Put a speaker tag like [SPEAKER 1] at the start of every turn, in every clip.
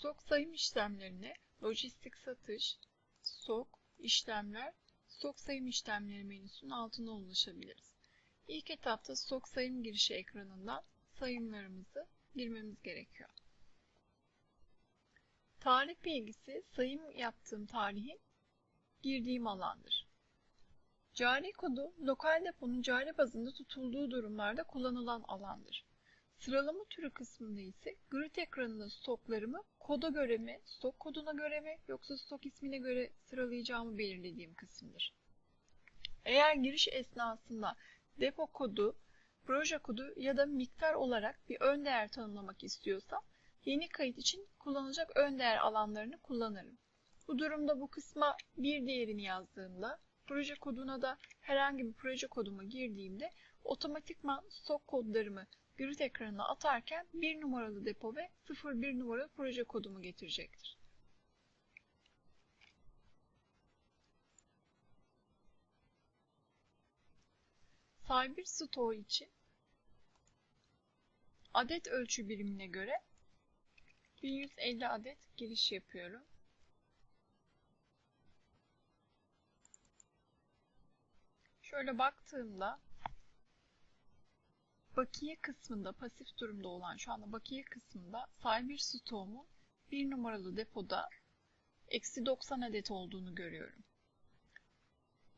[SPEAKER 1] Stok sayım işlemlerine lojistik satış, stok, işlemler, stok sayım işlemleri menüsünün altına ulaşabiliriz. İlk etapta stok sayım girişi ekranından sayımlarımızı girmemiz gerekiyor. Tarih bilgisi sayım yaptığım tarihin girdiğim alandır. Cari kodu lokal deponun cari bazında tutulduğu durumlarda kullanılan alandır. Sıralama türü kısmında ise grid ekranında stoklarımı koda göre mi, stok koduna göre mi yoksa stok ismine göre sıralayacağımı belirlediğim kısımdır. Eğer giriş esnasında depo kodu, proje kodu ya da miktar olarak bir ön değer tanımlamak istiyorsam yeni kayıt için kullanılacak ön değer alanlarını kullanırım. Bu durumda bu kısma bir değerini yazdığımda proje koduna da herhangi bir proje kodumu girdiğimde otomatikman stok kodlarımı grid ekranına atarken 1 numaralı depo ve 01 numaralı proje kodumu getirecektir. Cyber Store için adet ölçü birimine göre 1150 adet giriş yapıyorum. Şöyle baktığımda bakiye kısmında pasif durumda olan şu anda bakiye kısmında Cyber Store'un bir numaralı depoda eksi 90 adet olduğunu görüyorum.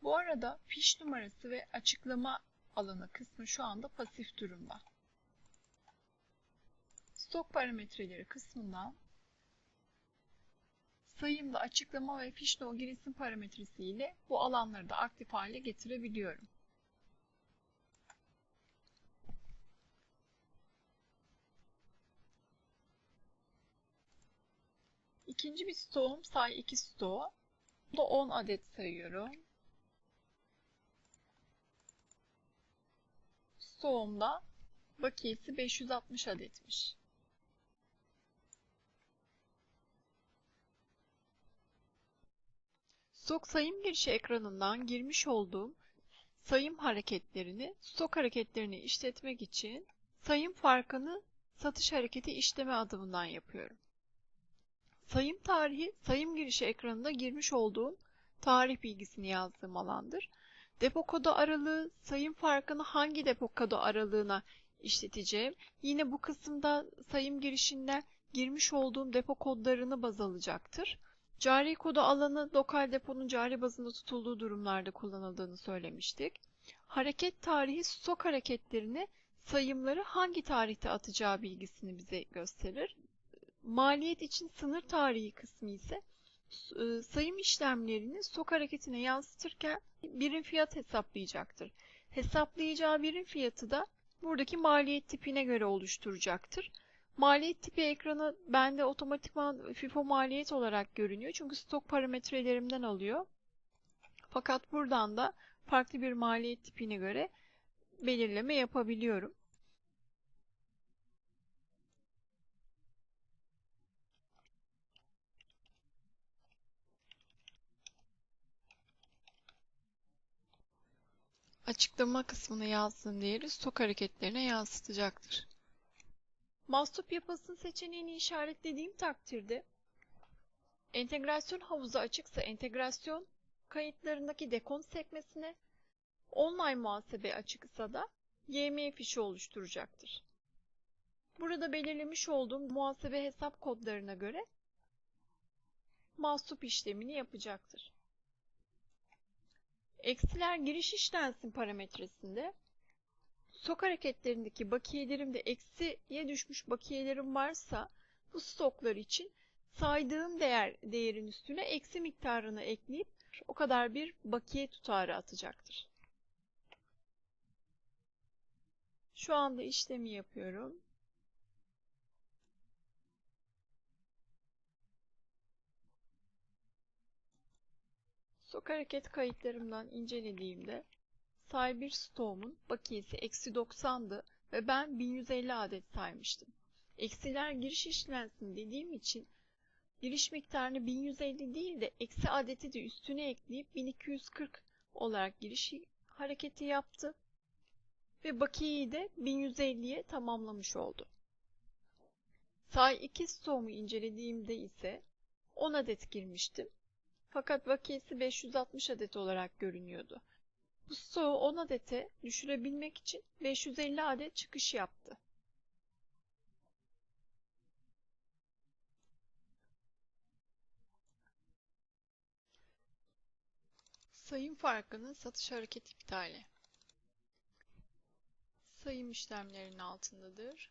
[SPEAKER 1] Bu arada fiş numarası ve açıklama alanı kısmı şu anda pasif durumda. Stok parametreleri kısmından sayımda açıklama ve fiş no girişim parametresi ile bu alanları da aktif hale getirebiliyorum. İkinci bir stoğum say 2 stoğu. Bu da 10 adet sayıyorum. Stoğumda bakiyesi 560 adetmiş. Stok sayım girişi ekranından girmiş olduğum sayım hareketlerini, stok hareketlerini işletmek için sayım farkını satış hareketi işleme adımından yapıyorum. Sayım tarihi, sayım girişi ekranında girmiş olduğum tarih bilgisini yazdığım alandır. Depo kodu aralığı, sayım farkını hangi depo kodu aralığına işleteceğim. Yine bu kısımda sayım girişinde girmiş olduğum depo kodlarını baz alacaktır. Cari kodu alanı lokal deponun cari bazında tutulduğu durumlarda kullanıldığını söylemiştik. Hareket tarihi stok hareketlerini sayımları hangi tarihte atacağı bilgisini bize gösterir. Maliyet için sınır tarihi kısmı ise e, sayım işlemlerini stok hareketine yansıtırken birim fiyat hesaplayacaktır. Hesaplayacağı birim fiyatı da buradaki maliyet tipine göre oluşturacaktır. Maliyet tipi ekranı bende otomatikman FIFO maliyet olarak görünüyor. Çünkü stok parametrelerimden alıyor. Fakat buradan da farklı bir maliyet tipine göre belirleme yapabiliyorum. Açıklama kısmına yazdığım değeri stok hareketlerine yansıtacaktır. Mastup yapısını seçeneğini işaretlediğim takdirde entegrasyon havuzu açıksa entegrasyon kayıtlarındaki dekont sekmesine online muhasebe açıksa da YM fişi oluşturacaktır. Burada belirlemiş olduğum muhasebe hesap kodlarına göre mastup işlemini yapacaktır. Eksiler giriş işlensin parametresinde stok hareketlerindeki bakiyelerimde eksiye düşmüş bakiyelerim varsa bu stoklar için saydığım değer değerin üstüne eksi miktarını ekleyip o kadar bir bakiye tutarı atacaktır. Şu anda işlemi yapıyorum. Stok hareket kayıtlarımdan incelediğimde Cyber Storm'un bakiyesi eksi 90'dı ve ben 1150 adet saymıştım. Eksiler giriş işlensin dediğim için giriş miktarını 1150 değil de eksi adeti de üstüne ekleyip 1240 olarak giriş hareketi yaptı ve bakiyeyi de 1150'ye tamamlamış oldu. Say 2 stoğumu incelediğimde ise 10 adet girmiştim. Fakat vakiyesi 560 adet olarak görünüyordu. Bu stoğu 10 adete düşürebilmek için 550 adet çıkış yaptı. Sayım farkının satış hareket iptali. Sayım işlemlerinin altındadır.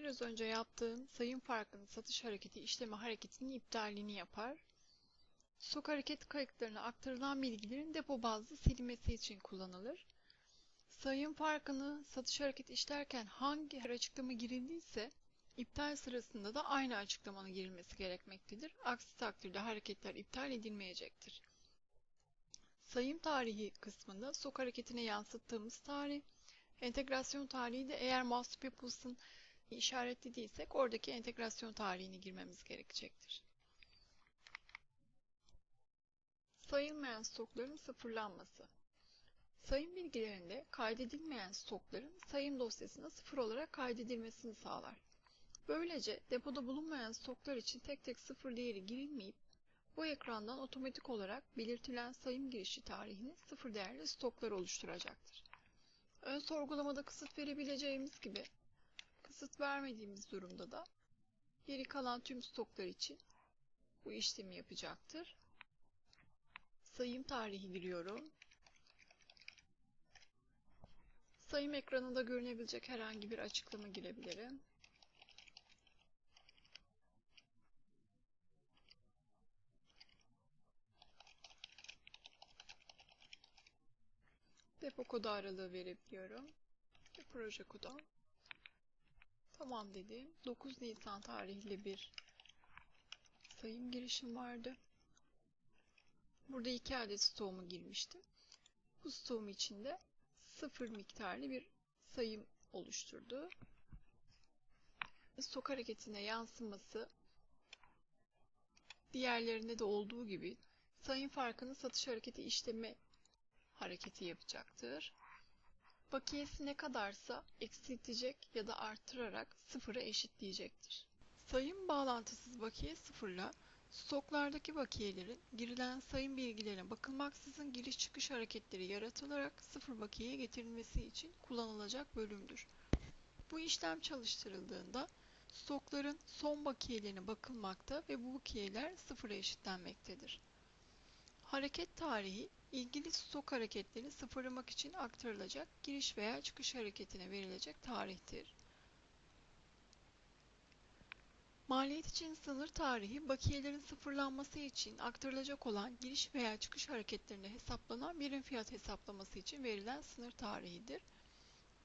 [SPEAKER 1] Biraz önce yaptığım sayım farkının satış hareketi işleme hareketinin iptalini yapar. Stok hareket kayıtlarına aktarılan bilgilerin depo bazlı silinmesi için kullanılır. Sayım farkını satış hareketi işlerken hangi her açıklama girildiyse iptal sırasında da aynı açıklamanın girilmesi gerekmektedir. Aksi takdirde hareketler iptal edilmeyecektir. Sayım tarihi kısmında stok hareketine yansıttığımız tarih, entegrasyon tarihi de eğer mahsup yapılsın işaretlediysek oradaki entegrasyon tarihini girmemiz gerekecektir. Sayılmayan stokların sıfırlanması. Sayım bilgilerinde kaydedilmeyen stokların sayım dosyasına sıfır olarak kaydedilmesini sağlar. Böylece depoda bulunmayan stoklar için tek tek sıfır değeri girilmeyip bu ekrandan otomatik olarak belirtilen sayım girişi tarihini sıfır değerli stoklar oluşturacaktır. Ön sorgulamada kısıt verebileceğimiz gibi kısıt vermediğimiz durumda da geri kalan tüm stoklar için bu işlemi yapacaktır. Sayım tarihi giriyorum. Sayım ekranında görünebilecek herhangi bir açıklama girebilirim. Depo kodu aralığı verebiliyorum. Ve proje kodu. Tamam dedim. 9 Nisan tarihli bir sayım girişim vardı. Burada 2 adet stoğumu girmiştim. Bu stoğum içinde sıfır miktarlı bir sayım oluşturdu. Stok hareketine yansıması diğerlerinde de olduğu gibi sayım farkını satış hareketi işleme hareketi yapacaktır. Bakiyesi ne kadarsa eksiltecek ya da arttırarak sıfıra eşitleyecektir. Sayım bağlantısız bakiye sıfırla stoklardaki bakiyelerin girilen sayım bilgilerine bakılmaksızın giriş çıkış hareketleri yaratılarak sıfır bakiyeye getirilmesi için kullanılacak bölümdür. Bu işlem çalıştırıldığında stokların son bakiyelerine bakılmakta ve bu bakiyeler sıfıra eşitlenmektedir. Hareket tarihi ilgili stok hareketleri sıfırlamak için aktarılacak giriş veya çıkış hareketine verilecek tarihtir. Maliyet için sınır tarihi bakiyelerin sıfırlanması için aktarılacak olan giriş veya çıkış hareketlerine hesaplanan birim fiyat hesaplaması için verilen sınır tarihidir.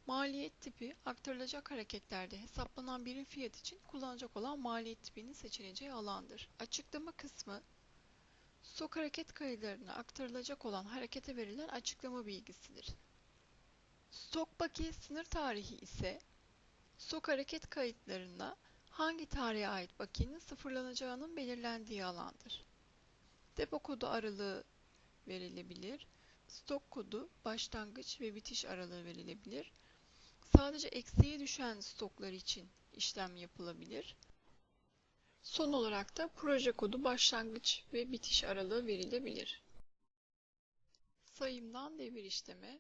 [SPEAKER 1] Maliyet tipi aktarılacak hareketlerde hesaplanan birim fiyat için kullanacak olan maliyet tipinin seçileceği alandır. Açıklama kısmı Stok hareket kayıtlarına aktarılacak olan harekete verilen açıklama bilgisidir. Stok bakiye sınır tarihi ise stok hareket kayıtlarında hangi tarihe ait bakiyenin sıfırlanacağının belirlendiği alandır. Depo kodu aralığı verilebilir. Stok kodu, başlangıç ve bitiş aralığı verilebilir. Sadece eksiğe düşen stoklar için işlem yapılabilir. Son olarak da proje kodu başlangıç ve bitiş aralığı verilebilir. Sayımdan devir işleme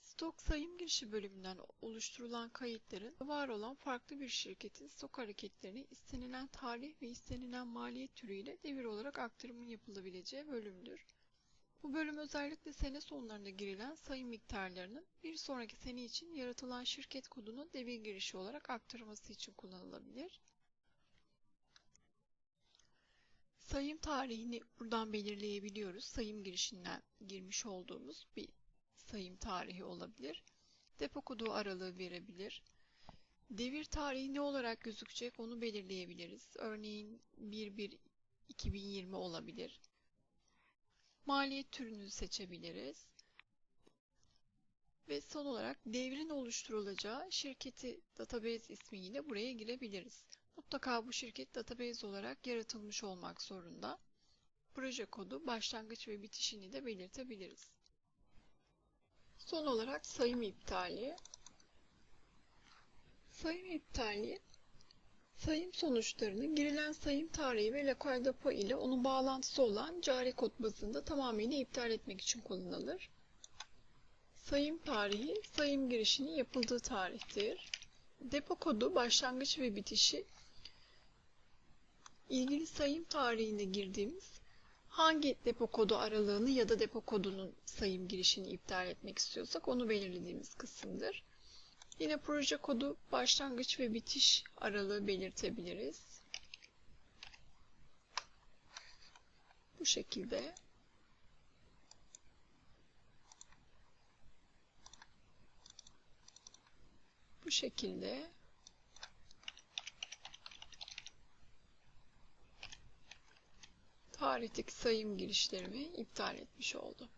[SPEAKER 1] Stok sayım girişi bölümünden oluşturulan kayıtların var olan farklı bir şirketin stok hareketlerini istenilen tarih ve istenilen maliyet türüyle devir olarak aktarımın yapılabileceği bölümdür. Bu bölüm özellikle sene sonlarında girilen sayım miktarlarının bir sonraki sene için yaratılan şirket kodunun devir girişi olarak aktarılması için kullanılabilir. Sayım tarihini buradan belirleyebiliyoruz. Sayım girişinden girmiş olduğumuz bir sayım tarihi olabilir. Depo kodu aralığı verebilir. Devir tarihi ne olarak gözükecek onu belirleyebiliriz. Örneğin 1-1-2020 olabilir. Maliyet türünü seçebiliriz. Ve son olarak devrin oluşturulacağı şirketi database ismiyle buraya girebiliriz. Mutlaka bu şirket database olarak yaratılmış olmak zorunda. Proje kodu, başlangıç ve bitişini de belirtebiliriz. Son olarak sayım iptali. Sayım iptali, sayım sonuçlarını girilen sayım tarihi ve lokal depo ile onun bağlantısı olan cari kod bazında tamamıyla iptal etmek için kullanılır. Sayım tarihi, sayım girişinin yapıldığı tarihtir. Depo kodu başlangıç ve bitişi ilgili sayım tarihine girdiğimiz hangi depo kodu aralığını ya da depo kodunun sayım girişini iptal etmek istiyorsak onu belirlediğimiz kısımdır. Yine proje kodu başlangıç ve bitiş aralığı belirtebiliriz. Bu şekilde. Bu şekilde. Tarihteki sayım girişlerimi iptal etmiş oldum.